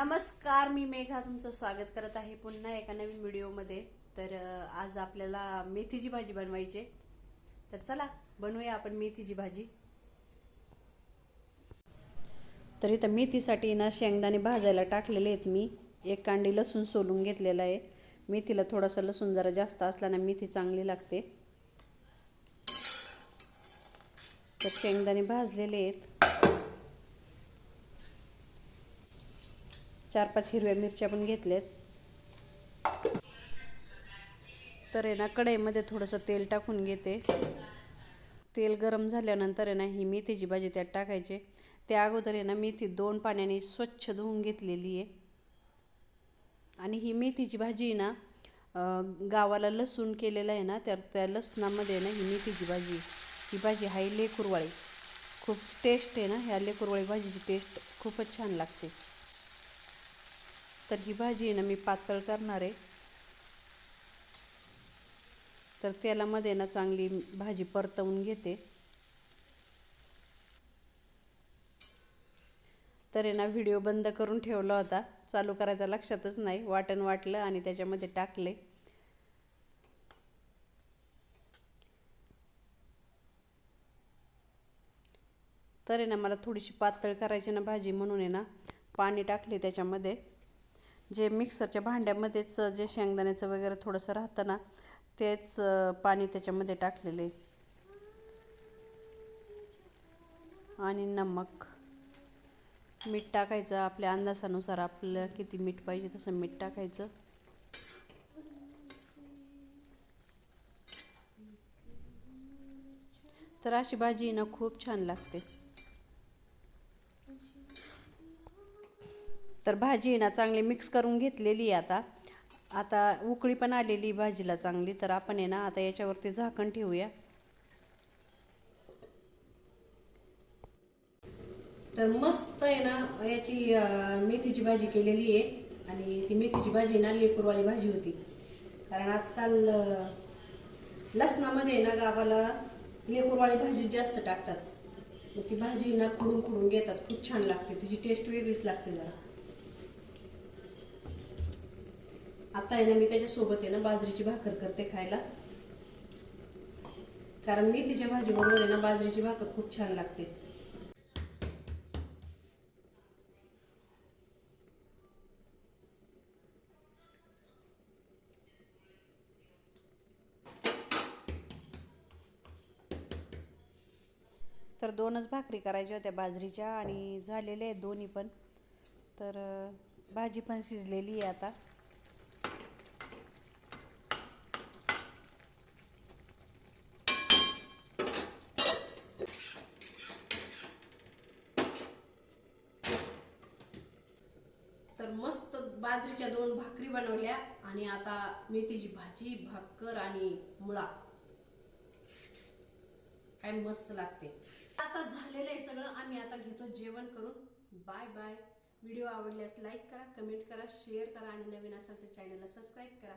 नमस्कार मी मेघा तुमचं स्वागत करत आहे पुन्हा एका नवीन व्हिडिओमध्ये. तर आज आपल्याला मेथीची भाजी बनवायची आहे. तर चला बनवूया आपण मेथीची भाजी. तर इथं मेथीसाठी ना शेंगदाणे भाजायला टाकलेले आहेत मी. एक कांडी लसूण सोलून घेतलेला आहे. मेथीला थोडासा लसूण जरा जास्त असला ना मेथी चांगली लागते. तर शेंगदाणे भाजलेले आहेत. चार पाच हिरव्या मिरच्या पण घेतल्यात. तर आहे ना कढईमध्ये थोडंसं तेल टाकून घेते. तेल गरम झाल्यानंतर आहे ना ही मेथीची भाजी त्यात टाकायचे. त्या अगोदर आहे ना मेथी दोन पाण्याने स्वच्छ धुवून घेतलेली आहे. आणि ही मेथीची भाजी आहे ना गावाला लसूण केलेलं आहे ना त्या त्या लसणामध्ये आहे ना ही मेथीची भाजी ही भाजी आहे लेकुरवाळी खूप टेस्ट आहे ना ह्या लेकुरवाळी भाजीची टेस्ट खूपच छान लागते. तर ही भाजी आहे ना मी पातळ करणार आहे. तर तेलामध्ये ना चांगली भाजी परतवून घेते. तर आहे ना व्हिडिओ बंद करून ठेवला होता. चालू करायचा लक्षातच नाही. वाटण वाटलं आणि त्याच्यामध्ये टाकले. तर आहे ना मला थोडीशी पातळ करायची ना भाजी म्हणून आहे ना पाणी टाकले त्याच्यामध्ये. जे मिक्सरच्या भांड्यामध्येच जे शेंगदाण्याचं वगैरे थोडंसं राहतं ना तेच पाणी त्याच्यामध्ये टाकलेले. आणि नमक. मीठ टाकायचं आपल्या अंदाजानुसार आपल्याला किती मीठ पाहिजे तसं मीठ टाकायचं. तर अशी भाजी ना खूप छान लागते. तर भाजी ना चांगली मिक्स करून घेतलेली आहे आता. आता उकळी पण आलेली भाजीला चांगली. तर आपण आहे ना आता याच्यावरती झाकण ठेवूया. तर मस्त आहे ना याची मेथीची भाजी केलेली आहे. आणि ती मेथीची भाजी ना लेपूरवाळी भाजी होती. कारण आजकाल लसणामध्ये ना गावाला लेपूरवाळी भाजी जास्त टाकतात. मग ती भाजी ना खुडून खुडून घेतात. खूप छान लागते. तिची टेस्ट वेगळीच लागते जरा. आता आहे ना मी त्याच्यासोबत आहे ना बाजरीची भाकर करते खायला. कारण मी भाजी भाजीबरोबर आहे ना बाजरीची भाकर खूप छान लागते. तर दोनच भाकरी करायच्या होत्या बाजरीच्या आणि झालेल्या आहेत दोन्ही पण. तर भाजी पण शिजलेली आहे आता. तर मस्त बाजरीच्या दोन भाकरी बनवल्या आणि आता मेथीची भाजी भाकर आणि मुळा. काय मस्त लागते. आता झालेलं आहे सगळं. आम्ही आता घेतो जेवण करून. बाय बाय व्हिडिओ आवडल्यास लाईक करा कमेंट करा शेअर करा आणि नवीन असाल तर चॅनलला सबस्क्राईब करा.